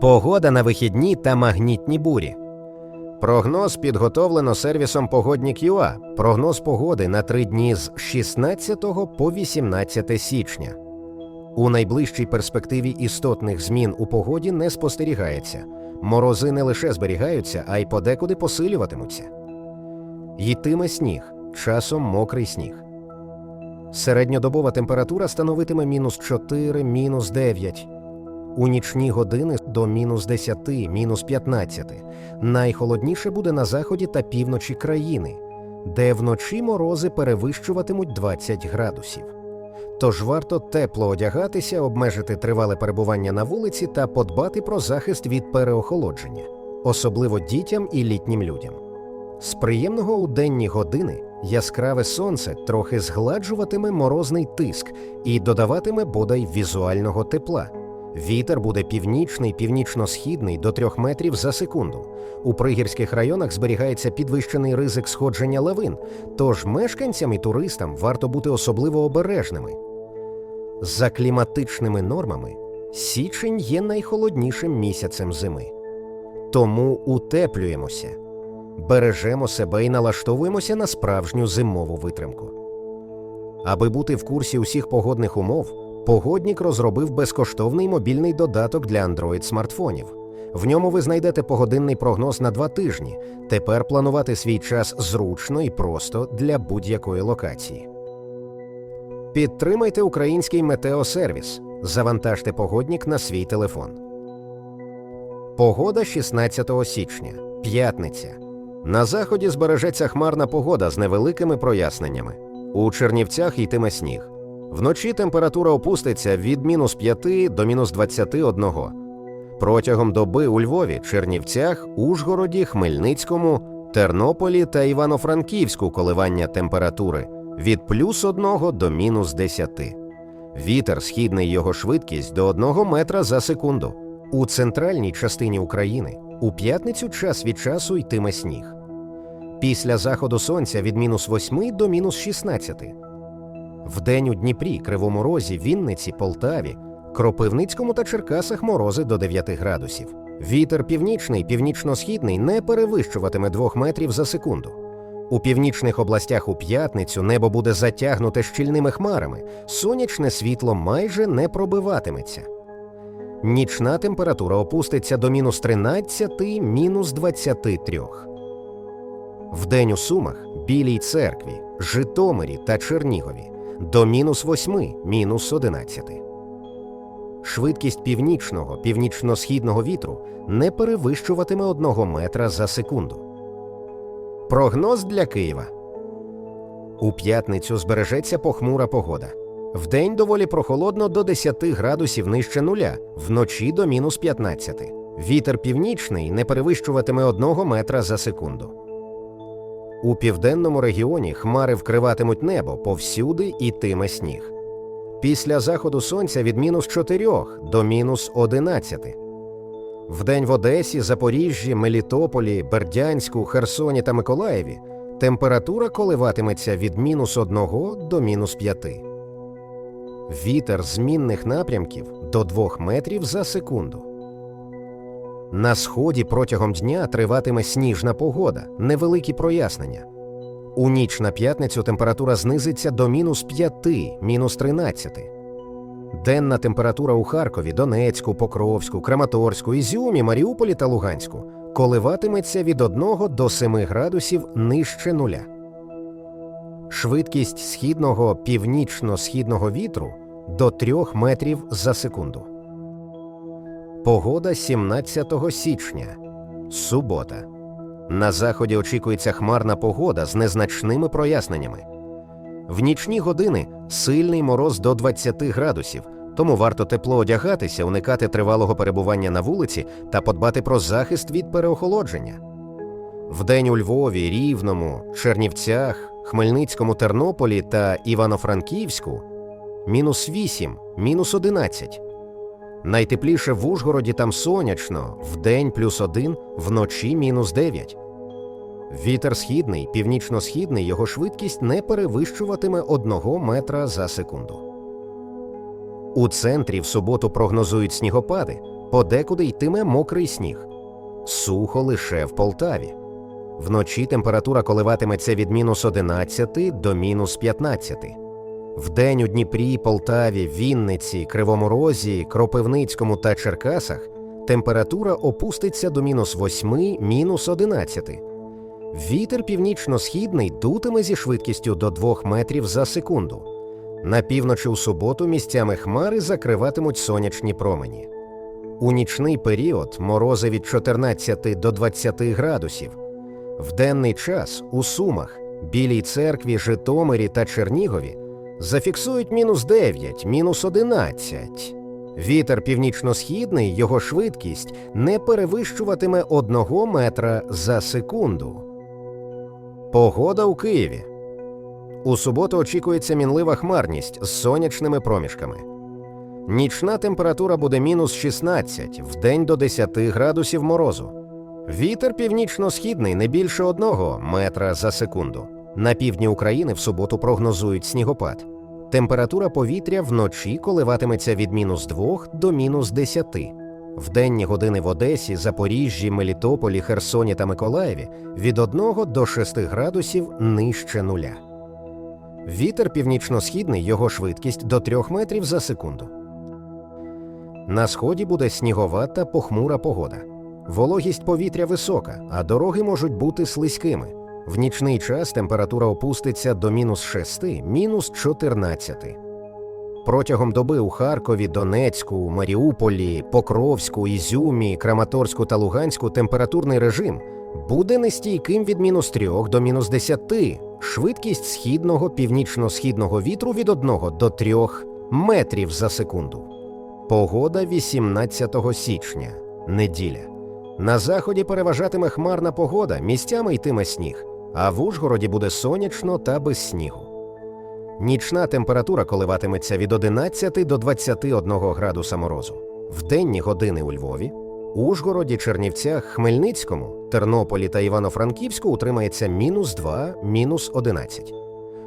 Погода на вихідні та магнітні бурі. Прогноз підготовлено сервісом Погоднік.ua. Прогноз погоди на три дні з 16 по 18 січня. У найближчій перспективі істотних змін у погоді не спостерігається. Морози не лише зберігаються, а й подекуди посилюватимуться. Йтиме сніг, часом мокрий сніг. Середньодобова температура становитиме мінус 4, мінус 9. У нічні години до мінус 10, мінус 15. Найхолодніше буде на заході та півночі країни, де вночі морози перевищуватимуть 20 градусів. Тож варто тепло одягатися, обмежити тривале перебування на вулиці та подбати про захист від переохолодження, особливо дітям і літнім людям. З приємного у денні години яскраве сонце трохи згладжуватиме морозний тиск і додаватиме бодай візуального тепла. Вітер буде північний, північно-східний до 3 метрів за секунду. У пригірських районах зберігається підвищений ризик сходження лавин, тож мешканцям і туристам варто бути особливо обережними. За кліматичними нормами січень є найхолоднішим місяцем зими. Тому утеплюємося, бережемо себе і налаштовуємося на справжню зимову витримку. Аби бути в курсі усіх погодних умов, Погоднік розробив безкоштовний мобільний додаток для Android смартфонів. В ньому ви знайдете погодинний прогноз на два тижні. Тепер планувати свій час зручно і просто для будь-якої локації. Підтримайте український метеосервіс. Завантажте погоднік на свій телефон. Погода 16 січня. П'ятниця. На заході збережеться хмарна погода з невеликими проясненнями. У Чернівцях йтиме сніг. Вночі температура опуститься від мінус 5 до мінус 21. Протягом доби у Львові, Чернівцях, Ужгороді, Хмельницькому, Тернополі та Івано-Франківську коливання температури від плюс 1 до мінус 10. Вітер східний його швидкість до 1 метра за секунду. У центральній частині України у п'ятницю час від часу йтиме сніг. Після заходу сонця від мінус 8 до мінус 16. Вдень у Дніпрі, Кривому Розі, Вінниці, Полтаві, Кропивницькому та Черкасах морози до 9 градусів. Вітер північний, північно-східний не перевищуватиме 2 метрів за секунду. У північних областях у п'ятницю небо буде затягнуте щільними хмарами, сонячне світло майже не пробиватиметься. Нічна температура опуститься до мінус 13, мінус 23. Вдень у Сумах, Білій церкві, Житомирі та Чернігові до мінус 8, мінус 11. Швидкість північного, північно-східного вітру не перевищуватиме 1 метра за секунду. Прогноз для Києва. У п'ятницю збережеться похмура погода. Вдень доволі прохолодно до 10 градусів нижче нуля, вночі до мінус 15. Вітер північний не перевищуватиме 1 метра за секунду. У південному регіоні хмари вкриватимуть небо повсюди ітиме сніг. Після заходу сонця від мінус 4 до мінус 11. Вдень в Одесі, Запоріжжі, Мелітополі, Бердянську, Херсоні та Миколаєві температура коливатиметься від мінус 1 до мінус 5. Вітер змінних напрямків до 2 метрів за секунду. На сході протягом дня триватиме сніжна погода, невеликі прояснення. У ніч на п'ятницю температура знизиться до мінус 5, мінус 13. Денна температура у Харкові, Донецьку, Покровську, Краматорську, Ізюмі, Маріуполі та Луганську коливатиметься від 1 до 7 градусів нижче нуля. Швидкість східного північно-східного вітру до 3 метрів за секунду. Погода 17 січня. Субота. На заході очікується хмарна погода з незначними проясненнями. В нічні години сильний мороз до 20 градусів, тому варто тепло одягатися, уникати тривалого перебування на вулиці та подбати про захист від переохолодження. Вдень у Львові, Рівному, Чернівцях, Хмельницькому, Тернополі та Івано-Франківську мінус 8, мінус 11. Найтепліше в Ужгороді там сонячно, вдень плюс 1, вночі мінус 9. Вітер східний, північно-східний, його швидкість не перевищуватиме 1 метра за секунду. У центрі в суботу прогнозують снігопади, Подекуди йтиме мокрий сніг. Сухо лише в Полтаві. Вночі температура коливатиметься від мінус 11 до мінус 15. Вдень у Дніпрі, Полтаві, Вінниці, Кривому Розі, Кропивницькому та Черкасах температура опуститься до мінус 8, мінус 11. Вітер північно-східний дутиме зі швидкістю до 2 метрів за секунду. На півночі у суботу місцями хмари закриватимуть сонячні промені. У нічний період морози від 14 до 20 градусів. В денний час у Сумах, Білій церкві, Житомирі та Чернігові зафіксують мінус 9, мінус 11. Вітер північно-східний, його швидкість не перевищуватиме 1 метра за секунду. Погода у Києві. У суботу очікується мінлива хмарність з сонячними проміжками. Нічна температура буде мінус 16, вдень до 10 градусів морозу. Вітер північно-східний не більше 1 метра за секунду. На півдні України в суботу прогнозують снігопад. Температура повітря вночі коливатиметься від мінус 2 до мінус 10. В денні години в Одесі, Запоріжжі, Мелітополі, Херсоні та Миколаєві від 1 до 6 градусів нижче нуля. Вітер північно-східний, його швидкість до 3 метрів за секунду. На сході буде снігова та похмура погода. Вологість повітря висока, а дороги можуть бути слизькими. В нічний час температура опуститься до мінус 6, мінус 14. Протягом доби у Харкові, Донецьку, Маріуполі, Покровську, Ізюмі, Краматорську та Луганську температурний режим буде нестійким від мінус 3 до мінус 10, швидкість східного північно-східного вітру від 1 до 3 метрів за секунду. Погода 18 січня, неділя. На заході переважатиме хмарна погода, місцями йтиме сніг, а в Ужгороді буде сонячно та без снігу. Нічна температура коливатиметься від 11 до 21 градуса морозу. В денні години у Львові, Ужгороді, Чернівцях, Хмельницькому, Тернополі та Івано-Франківську утримається мінус 2, мінус 11.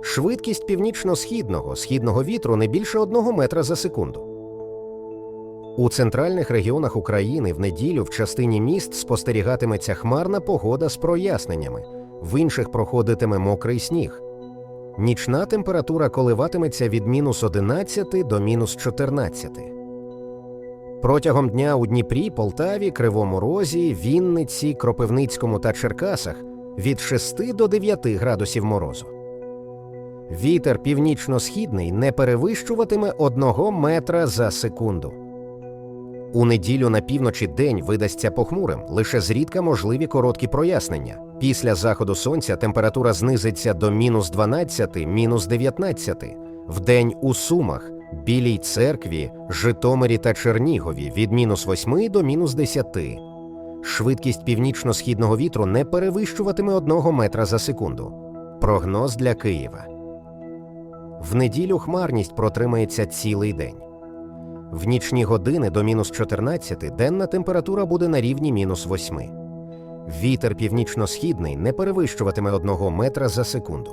Швидкість північно-східного східного вітру не більше 1 метра за секунду. У центральних регіонах України в неділю в частині міст спостерігатиметься хмарна погода з проясненнями, в інших проходитиме мокрий сніг. Нічна температура коливатиметься від мінус 11 до мінус 14. Протягом дня у Дніпрі, Полтаві, Кривому Розі, Вінниці, Кропивницькому та Черкасах від 6 до 9 градусів морозу. Вітер північно-східний не перевищуватиме 1 метра за секунду. У неділю на півночі день видасться похмурим, лише зрідка можливі короткі прояснення. Після заходу сонця температура знизиться до мінус 12, мінус 19. Вдень у Сумах, Білій церкві, Житомирі та Чернігові від мінус 8 до мінус 10. Швидкість північно-східного вітру не перевищуватиме 1 метра за секунду. Прогноз для Києва. В неділю хмарність протримається цілий день. В нічні години до мінус 14 денна температура буде на рівні мінус 8. Вітер північно-східний не перевищуватиме 1 метра за секунду.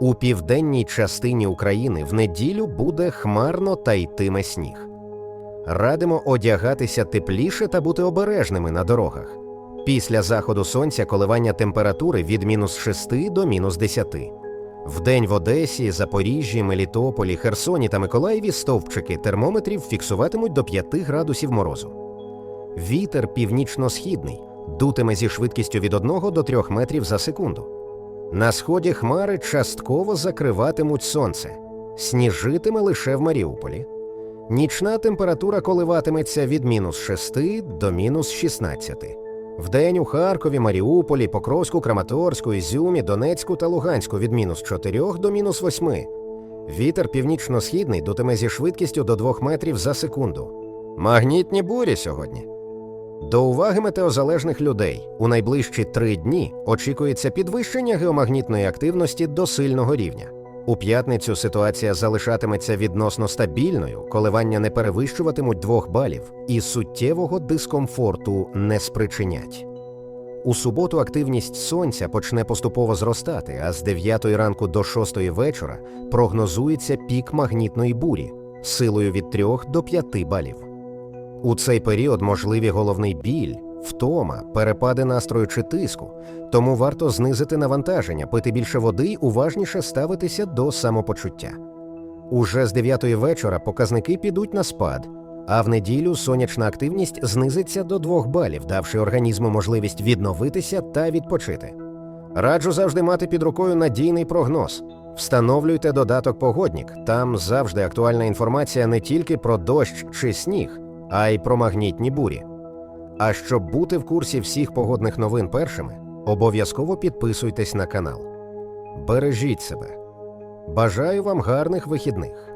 У південній частині України в неділю буде хмарно та йтиме сніг. Радимо одягатися тепліше та бути обережними на дорогах. Після заходу сонця коливання температури від мінус 6 до мінус 10. Вдень в Одесі, Запоріжжі, Мелітополі, Херсоні та Миколаєві стовпчики термометрів фіксуватимуть до 5 градусів морозу. Вітер північно-східний дутиме зі швидкістю від 1 до 3 метрів за секунду. На сході хмари частково закриватимуть сонце, сніжитиме лише в Маріуполі. Нічна температура коливатиметься від мінус 6 до мінус 16. Вдень у Харкові, Маріуполі, Покровську, Краматорську, Ізюмі, Донецьку та Луганську від мінус 4 до мінус 8. Вітер північно-східний дутиме зі швидкістю до 2 метрів за секунду. Магнітні бурі сьогодні. До уваги метеозалежних людей у найближчі три дні очікується підвищення геомагнітної активності до сильного рівня. У п'ятницю ситуація залишатиметься відносно стабільною, коливання не перевищуватимуть 2 балів і суттєвого дискомфорту не спричинять. У суботу активність сонця почне поступово зростати, а з 9 ранку до 6 вечора прогнозується пік магнітної бурі силою від 3 до 5 балів. У цей період можливі головний біль, втома, перепади настрою чи тиску, тому варто знизити навантаження, пити більше води й уважніше ставитися до самопочуття. Уже з 9 вечора показники підуть на спад, а в неділю сонячна активність знизиться до 2 балів, давши організму можливість відновитися та відпочити. Раджу завжди мати під рукою надійний прогноз. Встановлюйте додаток Погоднік. Там завжди актуальна інформація не тільки про дощ чи сніг, а й про магнітні бурі. А щоб бути в курсі всіх погодних новин першими, обов'язково підписуйтесь на канал. Бережіть себе. Бажаю вам гарних вихідних.